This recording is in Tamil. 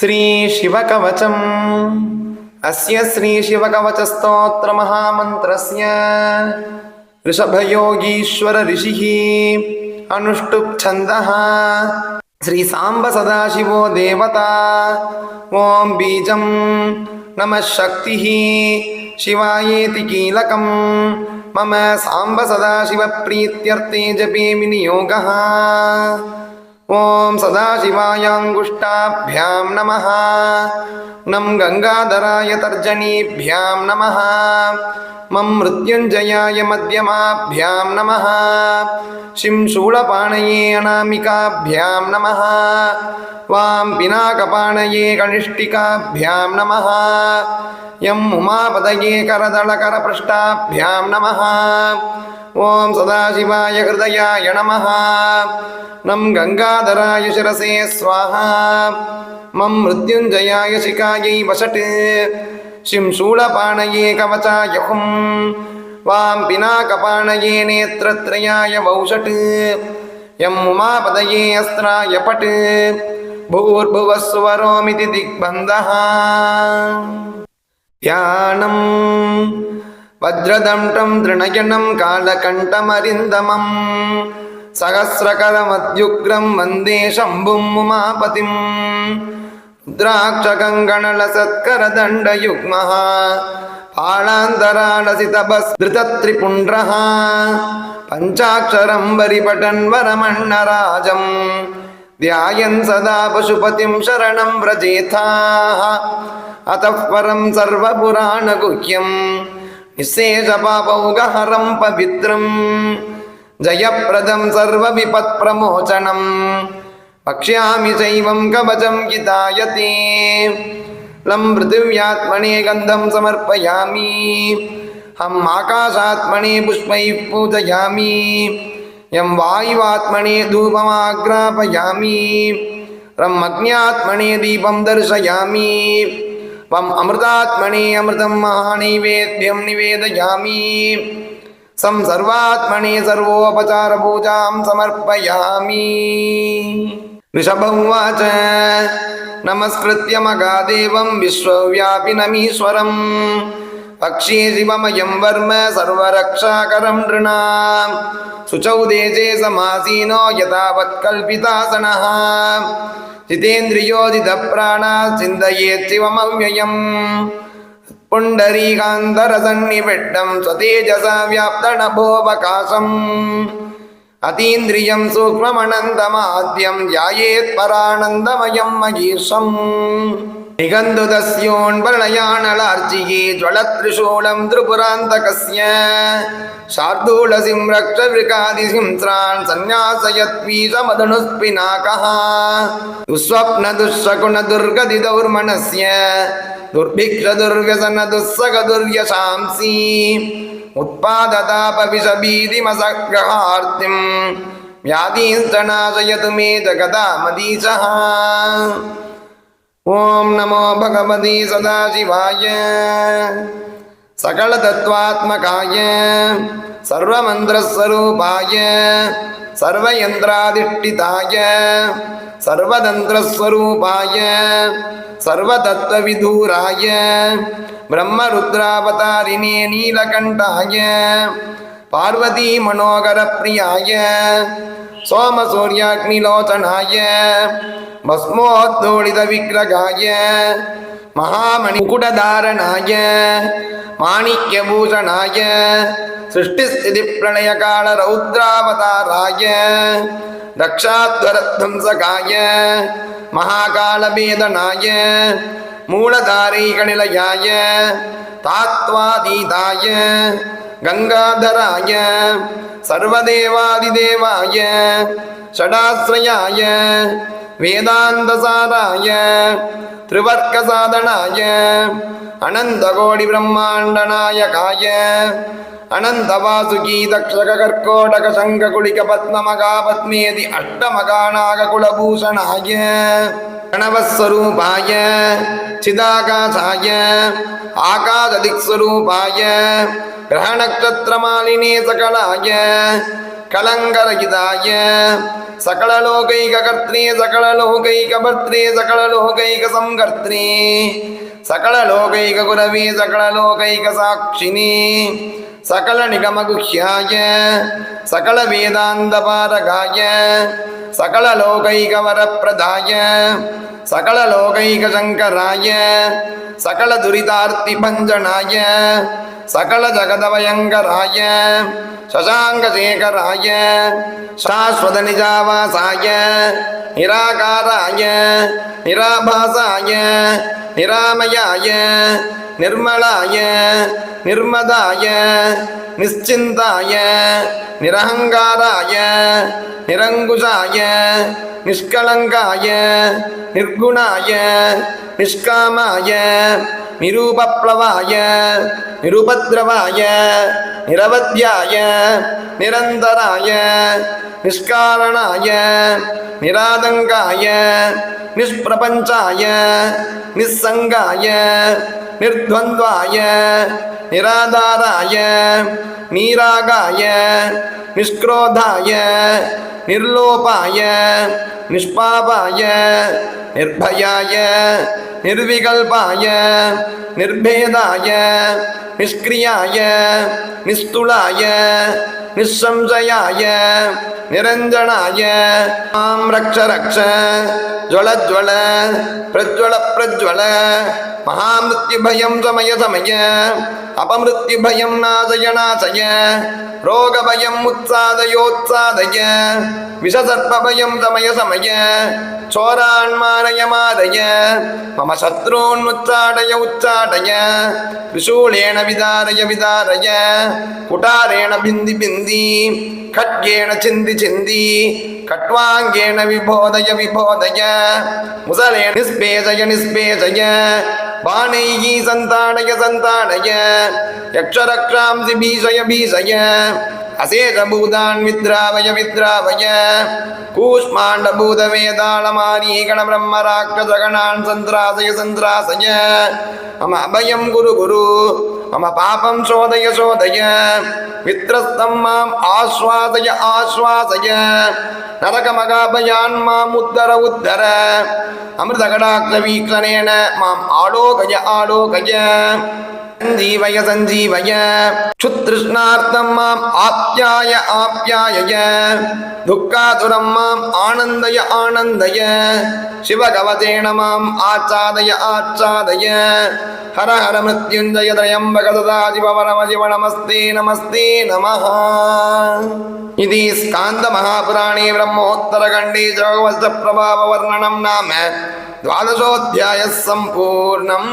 श्रीशिवकवचम् अस्य श्रीशिवकवचस्तोत्रमहामन्त्रस्य। ऋषभयोगीश्वर ऋषिः अनुष्टुप् छन्दः श्रीसाम्ब सदाशिवो देवता। ॐ बीजं नमः शक्तिः। शिवायेति कीलकं मम साम्ब विनियोगः ॐ सदाशिवायाङ्गुष्टाभ्यां नमः। नं गङ्गाधराय तर्जनीभ्यां नमः। मं मृत्युञ्जयाय मध्यमाभ्यां नमः। शिं शूलपाणये अनामिकाभ्यां नमः। वां पिनाकपाणये कनिष्ठिकाभ्यां नमः। यम् उमापदये करदलकरपृष्ठाभ्यां नमः। ஓம் சதாசிவாய ஹிருதயாய நம நம் கங்காதராய சிரசே ஸ்வாஹா. மம் மிருத்யுஞ்சயாய சிகாயை வசட்டு. சிம் சூலபாணயே கவச்சாயகும் வாம் பினாகபாணயே நேத்திரத்ரயாய வௌஷட்டு எம் உமாபதயே அஸ்திராய பட்டு. பூர்புவஸ்வரோமிதி திக்பந்தஹா. தியானம் वज्रदण्डं तृणयनं कालकण्ठमरिन्दमं सहस्रकरमत्युग्रं वन्दे शम्भुं उमापतिम् रुद्राक्षकङ्गणलसत्करदण्डयुग्मः पाणान्तरालसितभस्धृतत्रिपुण्ड्रः पञ्चाक्षरं वरिपठन् वरमण्णराजम् ध्यायन् सदा पशुपतिं शरणं व्रजेथाः अतः परं सर्वपुराणगुह्यं निःशेषपापौगहरं पवित्रं। जयप्रदं सर्वविपत्प्रमोचनं। वक्ष्यामि चैवं कवचं गीतायते लं पृथिव्यात्मने गन्धं समर्पयामि। हम् आकाशात्मने पुष्पैः पूजयामि। यं वायुवात्मने धूपमाग्रापयामि। रम् अग्न्यात्मने दीपं दर्शयामि। वम् अमृतात्मने अमृतं महानैवेद्यं निवेदयामि सं सर्वात्मने सर्वोपचारपूजां समर्पयामि ऋषभ उवाच नमस्कृत्य मगादेवं विश्वव्यापिनमीश्वरम् पक्षे शिवमयं वर्म सर्वरक्षाकरं नृणां शुचौ देशे समासीनो यथावत्कल्पितासनः जितेन्द्रियोदितप्राणा चिन्तयेत् शिवमव्ययम् पुण्डरीकान्तरसन्निबिड्डं स्वतेजसा व्याप्तनभोऽवकाशम् अतीन्द्रियं सूक्ष्ममनन्तमाद्यं ध्यायेत् परानन्दमयं महीषम् निगन्धुदस्योन्वर्णयाणलार्चिये ज्वलत्रिशूलं त्रिपुरान्तकस्य शार्दूलसिंरक्षवृकादिसिंस्रान् सन्न्यासयत्वीशमदनुस्पिनाकः दुःस्वप्नदुःशकुनदुर्गदिदौर्मनस्य दुर्भिक्षदुर्व्यसनदुःसगदुर्यशांसि उत्पादतापविषबीदिमसग्रहार्तिं व्याधींश्च नाशयतु मे जगदामदीशः ॐ नमो भगवते सदाशिवाय सकलतत्त्वात्मकाय सर्वमन्त्रस्वरूपाय सर्वयन्त्राधिष्ठिताय सर्वतन्त्रस्वरूपाय सर्वतत्त्वविधूराय ब्रह्मरुद्रावतारिणे नीलकण्ठाय பார்வதி மனோகர பிரியாய சோமசூர்யாக்னிலோச்சனாய பஸ்மோத்தோளித விக்கிரகாய மகாமணிகுடதாரணாய மாணிக்யபூஷணாய சிருஷ்டிஸ்திதி பிரளயகால ரௌத்ராவதாராய தக்ஷாத்வரத்வம்சகாய மகாகாலபேதனாய மூலதாரைகணிலயாய தாத்வாதீதாய கங்காதராய சர்வதேவாதிதேவாய ஷடாஸ்ரயாய सर्वदेवादिदेवाय षडाश्रयाय वेदान्तसाराय त्रिवर्गसाधनाय अनन्तकोटिब्रह्माण्डनायकाय अनन्तवासुकी दक्षककर्कोटकशङ्खकुलिकपद्ममगापद्मेदि अष्टमगानागकुलभूषणाय प्रणवस्वरूपाय चिदाकाशाय आकाशदिक्स्वरूपाय ग्रहनक्षत्रमालिने सकलाय कलङ्करहिताय सकललोकैककर्त्रे सकललोकैकभर्त्रे सकललोकैकसंकर्त्रे सकललोकैकगुरवे सकललोकैकसाक्षिणे सकलनिगमगुह्याय सकलवेदान्तपारगाय सकललोकैकवरप्रदाय सकललोकैकशङ्कराय सकलदुरितार्तिभञ्जनाय सकलजगदभयङ्कराय शशाङ्कशेखराय शाश्वतनिजावासाय निराकाराय निराभासाय निरामयाय निर्मलाय निर्मदाय निश्चिन्ताय निरहङ्काराय निरङ्कुशाय निष्कलङ्काय निर्गुणाय निष्कामाय निरूपप्लवाय निरुपद्रवाय निरवध्याय निरन्तराय निष्कारणाय निरादङ्गाय निष्प्रपञ्चाय निस्सङ्गाय निर्द्वन्द्वाय निराधाराय, नीरागाय, निष्क्रोधाय, निर्लोपाय, निष्पापाय, निर्भयाय, निर्विकल्पाय, निर्भेदाय, निष्क्रियाय निस्तुलाय நிசம்சயாய நிரஞ்சனாய மாம் ரக்ஷ ரக்ஷ ஜ்வலஜ்வல பிரஜ்வல பிரஜ்வல மகாமிருத்யுபயம் சமய சமய அபமிருத்யுபயம் நாசய நாசய नाशय रोगभयम् उत्सादयोत्सादय विषसर्पभयं समय समय चोरान्मारय मारय मम शत्रून्मुच्चाटय उच्चाटय त्रिशूलेन विदारय विदारय कुटारेण बिन्दि बिन्दि खड्गेण छिन्दि छिन्दि खट्वाङ्गेण विबोधय विबोधय मुसलेन निष्पेषय निष्पेषय बाणैः सन्ताडय सन्ताडय यक्षरक्षांसि भीषय भीषय அசேதபூதான் வித்ராவய வித்ராவய கூஷ்மாண்டபூத வேதாளமாரீகண பிரம்ம ராட்சசகணான் சந்திராசய சந்திராசய மம அபயம் குரு குரு மம பாபம் சோதய சோதய. வித்ரஸ்தம் மாம் ஆஸ்வாசய ஆஸ்வாசய. நரகமகாபயான் மாம் உத்தர உத்தர. அமிர்தகடாக்ல வீக்லனேன மாம் ஆலோகய ஆலோகய. आलोकय आलोकय सञ्जीवय सञ्जीवय क्षुतृष्णार्थं माम् आप्याय आप्यायय दुःखातुरं माम् आनन्दय आनन्दय शिवगवतेन माम् आच्छादय आच्छादय हर हर मृत्युञ्जय त्र्यम्बक सदाशिववरमशिव नमस्ते नमस्ते नमः इति स्कान्दमहापुराणे ब्रह्मोत्तरखण्डे जोगवंशप्रभाववर्णनं नाम द्वादशोऽध्यायः सम्पूर्णम्